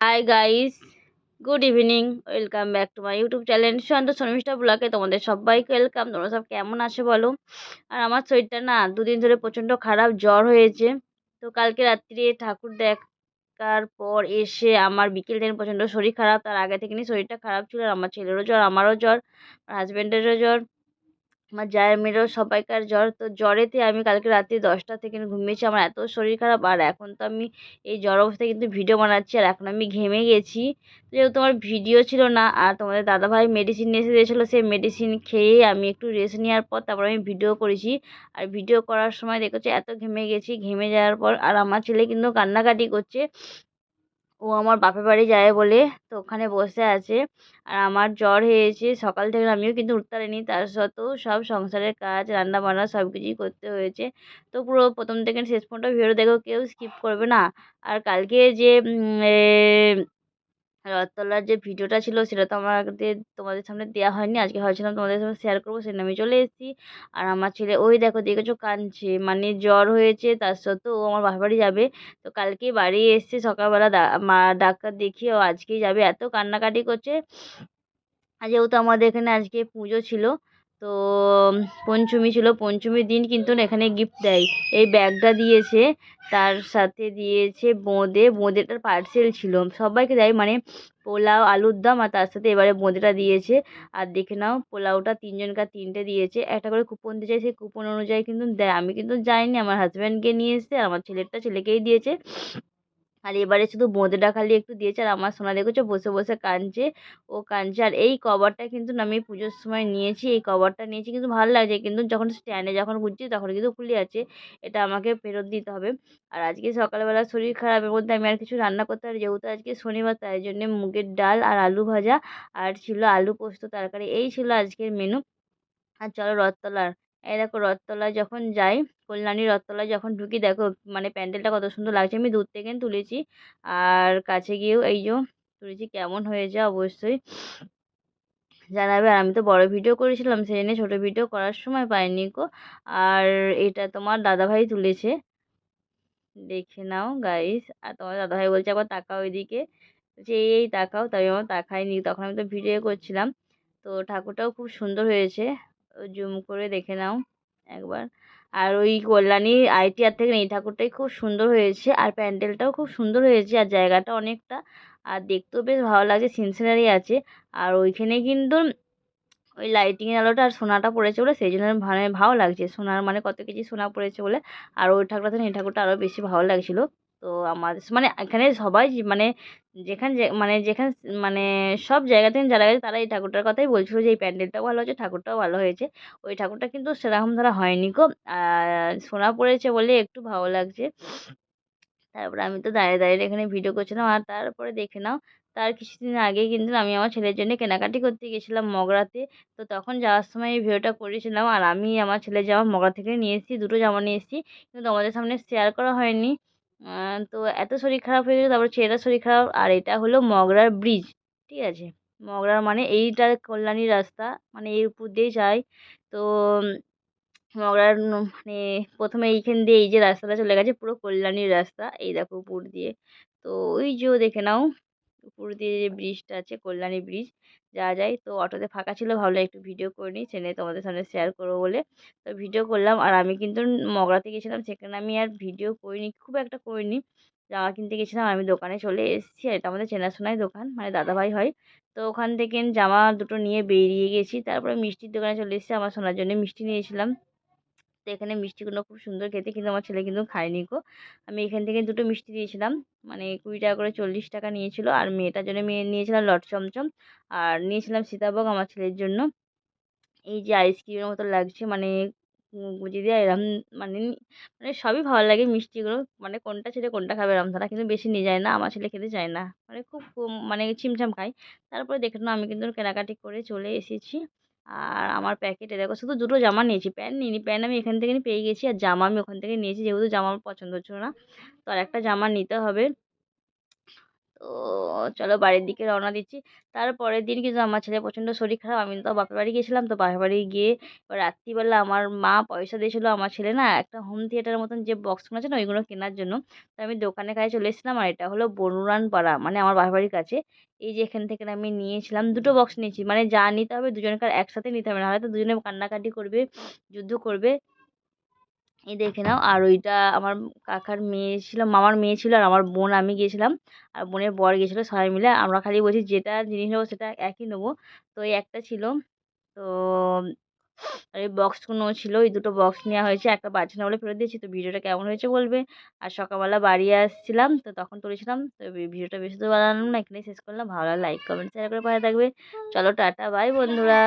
Hi guys good evening welcome back to my YouTube channel Shanta Sharmistha ব্লগে তোমাদের সবাইকে welcome তোমরা সব কেমন আছো বলো? আর আমার শরীরটা না দুদিন ধরে প্রচণ্ড খারাপ জ্বর হয়েছে। তো কালকে রাত্রে ঠাকুর দেখার পর এসে আমার বিকেল দিন প্রচণ্ড শরীর খারাপ। তার আগে থেকে নিয়ে শরীরটা খারাপ ছিল। আর আমার ছেলেরও জ্বর, আমারও জ্বর হাজব্যান্ডেরও জ্বর। আমার জায়ের মেয়েরও সবাইকার জ্বর। তো জ্বরেতে আমি কালকে রাত্রি দশটা থেকে ঘুমিয়েছি। আমার এত শরীর খারাপ। আর এখন তো আমি এই জ্বর অবস্থায় কিন্তু ভিডিও বানাচ্ছি। আর এখন আমি ঘেমে গেছি। যেহেতু আমার ভিডিও ছিল না, আর তোমাদের দাদাভাই মেডিসিন নিয়ে এসে দিয়েছিলো, সেই মেডিসিন খেয়ে আমি একটু রেস্ট নেওয়ার পর তারপর আমি ভিডিও করেছি। আর ভিডিও করার সময় দেখেছি, এত ঘেমে গেছি। ঘেমে যাওয়ার পর আর আমার ছেলে কিন্তু কান্নাকাটি করছে। ও আমার বাপের বাড়ি যায় বলে তো ওখানে বসে আছে। আর আমার জ্বর হয়েছে, সকাল থেকে আমিও কিন্তু উঠতে পারিনি। তার সত্ত্বেও সব সংসারের কাজ রান্না বান্না সব কিছুই করতে হয়েছে। তো পুরো প্রথম থেকে শেষ পর্যন্ত ভিডিও দেখো, কেউ স্কিপ করবে না। আর কালকে যে রথতলার যে ভিডিওটা ছিল, সেটা তো আমাদের তোমাদের সামনে দেওয়া হয়নি। আজকে ভাবছিলাম তোমাদের সামনে শেয়ার করব, সেটা আমি চলে এসেছি। আর আমার ছেলে, ওই দেখো, দেখেছ কাঁদছে। মানে জ্বর হয়েছে, তার সত্ত্বেও ও আমার বাপের বাড়ি যাবে। তো কালকেই বাড়ি এসছে সকালবেলা মা ডাক্তার দেখিয়ে ও আজকেই যাবে। এত কান্নাকাটি করছে। যেহেতু আমাদের এখানে আজকে পুজো ছিল তো পঞ্চমী ছিল। পঞ্চমীর দিন কিন্তু এখানে গিফট দেয়। এই ব্যাগটা দিয়েছে, তার সাথে দিয়েছে বোঁদে। বোঁদেটার পার্সেল ছিল। সবাইকে দেয় মানে পোলাও, আলুর দম, আর তার সাথে এবারে বোঁদেটা দিয়েছে। আর দেখে নাও, পোলাওটা তিনজনকার তিনটে দিয়েছে। একটা করে কুপন দিয়েছে সেই কুপন অনুযায়ী কিন্তু দেয়। আমি কিন্তু যাইনি। আমার হাজব্যান্ডকে নিয়ে এসেছে, আর আমার ছেলেরটা ছেলেকেই দিয়েছে। আর এবারে শুধু বোঁদেটা খালি একটু দিয়েছে আর আমার সোনা দেখেছ? বসে বসে কাঁদছে। ও কাঁদছে। আর এই কভারটা কিন্তু আমি পুজোর সময় নিয়েছি। এই কভারটা নিয়েছি কিন্তু ভালো লাগছে। কিন্তু যখন স্ট্যান্ডে যখন ঘুরছি তখন কিন্তু খুলে আছে। এটা আমাকে ফেরত দিতে হবে। আর আজকে সকালবেলা শরীর খারাপের মধ্যে আমি আর কিছু রান্না করতে পারি যেহেতু আজকে শনিবার, তাই জন্যে মুগের ডাল আর আলু ভাজা আর ছিল আলু পোস্ত তরকারি। এই ছিল আজকের মেনু আর চলো রথতলার এই দেখো রথতলায় যখন যাই, কল্যাণী রথতলায় যখন ঢুকি, দেখো মানে প্যান্ডেলটা কত সুন্দর লাগছে। আমি দূর থেকে তুলেছি। আর কাছে গিয়েও এই যে তুলেছি, কেমন হয়েছে অবশ্যই জানাবে। আর আমি তো বড় ভিডিও করেছিলাম, সেই জন্য ছোটো ভিডিও করার সময় পাইনি কো আর এটা তোমার দাদাভাই তুলেছে। দেখে নাও গাইস আর তোমার দাদাভাই বলছে একবার তাকাও ওইদিকে যে এই তাকাও। তাই আমার তাকাইনি। তখন আমি তো ভিডিও করছিলাম। তো ঠাকুরটাও খুব সুন্দর হয়েছে। জুম করে দেখে নাও একবার। আর ওই কল্যাণী আইটিআর থেকে এই ঠাকুরটাই খুব সুন্দর হয়েছে আর প্যান্ডেলটাও খুব সুন্দর হয়েছে আর জায়গাটা অনেকটা, আর দেখতেও বেশ ভালো লাগছে সিনসিনারি আছে। আর ওইখানে কিন্তু ওই লাইটিংয়ের আলোটা আর সোনাটা পড়েছে বলে সেই জন্য মানে ভালো লাগছে। সোনার মানে কত কেজি সোনা পড়েছে বলে, আর ওই ঠাকুরটা থেকে এই ঠাকুরটা আরও বেশি ভালো লাগছিল। তো আমাদের মানে এখানে সবাই মানে যেখানে মানে যেখানে মানে সব জায়গা থেকে যারা গেছে তারা এই ঠাকুরটার কথাই বলছিলো যে, এই প্যান্ডেলটাও ভালো হয়েছে, ঠাকুরটাও ভালো হয়েছে। ওই ঠাকুরটা কিন্তু সেরকম ধরা হয়নি গো। সোনা পড়েছে বলে একটু ভালো লাগছে। তারপরে আমি তো দাঁড়িয়ে দাঁড়িয়ে এখানে ভিডিও করছিলাম। আর তারপরে দেখে নাও, তার কিছুদিন আগে কিন্তু আমি আমার ছেলের জন্য কেনাকাটি করতে গেছিলাম মগরাতে। তো তখন যাওয়ার সময় এই ভিডিওটা করেছিলাম। আর আমি আমার ছেলের জামা মগরা থেকে নিয়ে এসেছি, দুটো জামা নিয়ে এসেছি। কিন্তু আমাদের সামনে শেয়ার করা হয়নি। তো এত শরীর খারাপ হয়ে গেছে তারপরে ছেলেটার শরীর খারাপ, আর এটা হলো মগরার ব্রিজ ঠিক আছে? মগরার মানে এইটা কল্যাণীর রাস্তা মানে এর উপর দিয়েই যায়। তো মগরার মানে প্রথমে এইখান দিয়ে এই যে রাস্তাটা চলে গেছে, পুরো কল্যাণীর রাস্তা, এই দেখো উপর দিয়ে। তো ওই যে দেখে নাও, উপর দিয়ে যে ব্রিজটা আছে, কল্যাণী ব্রিজ যাওয়া যায়। তো অটোতে ফাঁকা ছিল, ভাবলাম একটু ভিডিও করে নিই সেনে তোমাদের সামনে শেয়ার করব বলে। তো ভিডিও করলাম আর আমি কিন্তু মগরাতে গেছিলাম, সেখানে আমি আর ভিডিও করিনি, খুব একটা করিনি। জামা কিনতে গেছিলাম, আমি দোকানে চলে এসেছি, আর এটা আমাদের চেনাশোনাই দোকান মানে দাদাভাই হয়। তো ওখান থেকে জামা দুটো নিয়ে বেরিয়ে গেছি, তারপরে মিষ্টির দোকানে চলে এসেছি, আমার সোনার জন্য মিষ্টি নিয়েছিলাম। তো এখানে মিষ্টিগুলো খুব সুন্দর খেতে, কিন্তু আমার ছেলে কিন্তু খায়নি গো। আমি এখান থেকে দুটো মিষ্টি দিয়েছিলাম মানে কুড়ি টাকা করে চল্লিশ টাকা নিয়েছিল, আর মেয়েটার জন্য মেয়ে নিয়েছিলাম লট চমচম, আর নিয়েছিলাম সীতাভোগ আমার ছেলের জন্য। এই যে আইসক্রিমের মতো লাগছে মানে যদি এরম মানে মানে সবই ভালো লাগে মিষ্টিগুলো মানে কোনটা ছেলে কোনটা খাবে এরম তারা কিন্তু বেশি নিয়ে যায় না, আমার ছেলে খেতে চায় না। মানে খুব মানে ছিমছাম খায়। তারপরে দেখে না আমি কিন্তু কেনাকাটি করে চলে এসেছি। আর আমার প্যাকেটে দেখো শুধু দুটো জামা নিয়েছি, প্যান্ট নিইনি, প্যান্ট আমি এখান থেকে পেয়ে গেছি আর জামা আমি ওখান থেকে নিয়েছি, যেহেতু জামা আমার পছন্দ হচ্ছিল না। তো আর একটা জামা নিতে হবে। তো চলো বাড়ির দিকে রওনা দিচ্ছি। তারপরের দিন কিন্তু আমার ছেলে প্রচণ্ড শরীর খারাপ। আমি তো বাপের বাড়ি গিয়েছিলাম, তো বাপের বাড়ি গিয়ে রাত্রিবেলা আমার মা পয়সা দিয়েছিলো আমার ছেলে না, একটা হোম থিয়েটারের মতন যে বক্সগুলো আছে না, ওইগুলো কেনার জন্য। তো আমি দোকানের কাছে চলে এসেছিলাম, আর এটা হলো বনুরান পাড়া মানে আমার বাপের বাড়ির কাছে। এই যে এখান থেকে আমি নিয়েছিলাম, দুটো বক্স নিয়েছি। মানে যা নিতে হবে দুজনকার একসাথে নিতে হবে, নাহলে তো দুজনে কান্নাকাটি করবে, যুদ্ধ করবে। এই দেখে নাও। আর ওইটা আমার কাকার মেয়ে ছিল, মামার মেয়ে ছিল আর আমার বোন, আমি গিয়েছিলাম। আর বোনের বর গিয়েছিল সবাই মিলে। আমরা খালি বলছি যেটা জিনিস নেব সেটা একই নেব। তো এই একটা ছিল। তো আর এই বক্সগুলো ছিল, এই দুটো বক্স নেওয়া হয়েছে। একটা বাচ্চা না বলে ফেরত দিয়েছি। তো ভিডিওটা কেমন হয়েছে বলবে? আর সকালবেলা বাড়ি আসছিলাম, তো তখন তুলেছিলাম। তো ভিডিওটা বেশি তো বানালাম না, এখানেই শেষ করলাম। ভালো লাইক কমেন্ট শেয়ার করে পাশে থাকবে। চলো টাটা বাই বন্ধুরা।